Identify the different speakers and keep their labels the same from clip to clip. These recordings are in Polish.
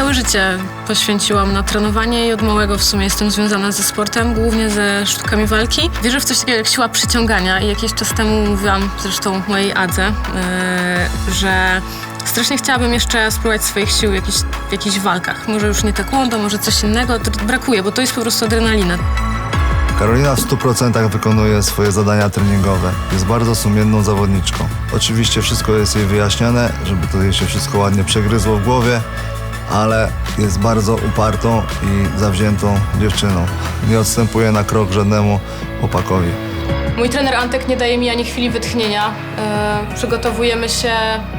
Speaker 1: całe życie poświęciłam na trenowanie i od małego w sumie jestem związana ze sportem, głównie ze sztukami walki. Wierzę w coś takiego jak siła przyciągania i jakiś czas temu mówiłam zresztą mojej Adze, yy, że strasznie chciałabym jeszcze spróbować swoich sił w jakichś, w jakichś walkach. Może już nie taekwondo, może coś innego, to brakuje, bo to jest po prostu adrenalina.
Speaker 2: Karolina w 100% wykonuje swoje zadania treningowe. Jest bardzo sumienną zawodniczką. Oczywiście wszystko jest jej wyjaśniane, żeby to jej się wszystko ładnie przegryzło w głowie, ale jest bardzo upartą i zawziętą dziewczyną. Nie odstępuje na krok żadnemu chłopakowi.
Speaker 1: Mój trener Antek nie daje mi ani chwili wytchnienia. Yy, przygotowujemy się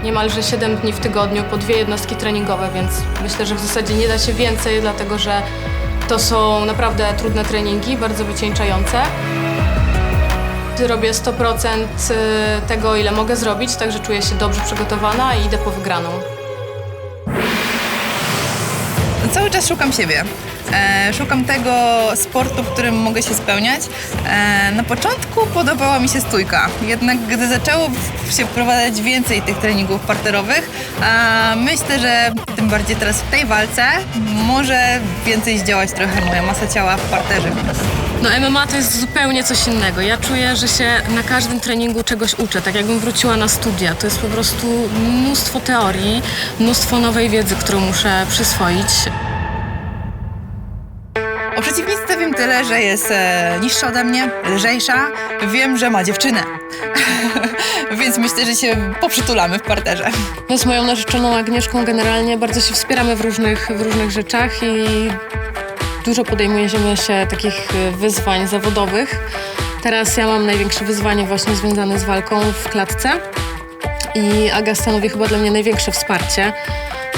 Speaker 1: niemalże 7 dni w tygodniu po dwie jednostki treningowe, więc myślę, że w zasadzie nie da się więcej, dlatego że to są naprawdę trudne treningi, bardzo wycieńczające. Robię 100% tego, ile mogę zrobić, także czuję się dobrze przygotowana i idę po wygraną.
Speaker 3: Cały czas szukam siebie. E, szukam tego sportu, w którym mogę się spełniać. E, na początku podobała mi się stójka, jednak gdy zaczęło się wprowadzać więcej tych treningów parterowych, a myślę, że tym bardziej teraz w tej walce może więcej zdziałać trochę moja masa ciała w parterze.
Speaker 1: No MMA to jest zupełnie coś innego. Ja czuję, że się na każdym treningu czegoś uczę, tak jakbym wróciła na studia. To jest po prostu mnóstwo teorii, mnóstwo nowej wiedzy, którą muszę przyswoić.
Speaker 3: O przeciwniczce wiem tyle, że jest e, niższa ode mnie, lżejsza. Wiem, że ma dziewczynę. Więc myślę, że się poprzytulamy w parterze.
Speaker 1: No z moją narzeczoną Agnieszką generalnie bardzo się wspieramy w różnych, w różnych rzeczach i dużo podejmujemy się takich y, wyzwań zawodowych. Teraz ja mam największe wyzwanie właśnie związane z walką w klatce i Aga stanowi chyba dla mnie największe wsparcie,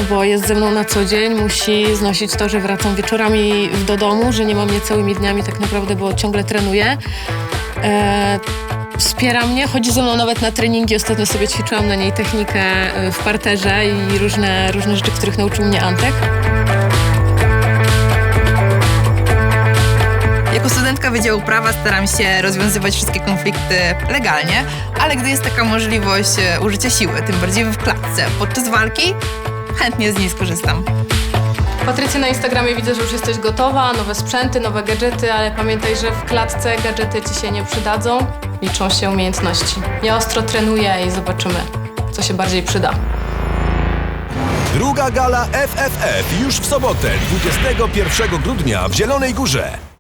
Speaker 1: bo jest ze mną na co dzień, musi znosić to, że wracam wieczorami do domu, że nie mam mnie całymi dniami tak naprawdę, bo ciągle trenuję. E, wspiera mnie, chodzi ze mną nawet na treningi. Ostatnio sobie ćwiczyłam na niej technikę e, w parterze i różne, różne rzeczy, których nauczył mnie Antek.
Speaker 3: Jako studentka Wydziału Prawa staram się rozwiązywać wszystkie konflikty legalnie, ale gdy jest taka możliwość e, użycia siły, tym bardziej w klatce, podczas walki, chętnie z niej skorzystam.
Speaker 1: Patrycja, na Instagramie widzę, że już jesteś gotowa, nowe sprzęty, nowe gadżety, ale pamiętaj, że w klatce gadżety ci się nie przydadzą. Liczą się umiejętności. Ja ostro trenuję i zobaczymy, co się bardziej przyda.
Speaker 4: Druga gala FFF już w sobotę, 21 grudnia w Zielonej Górze.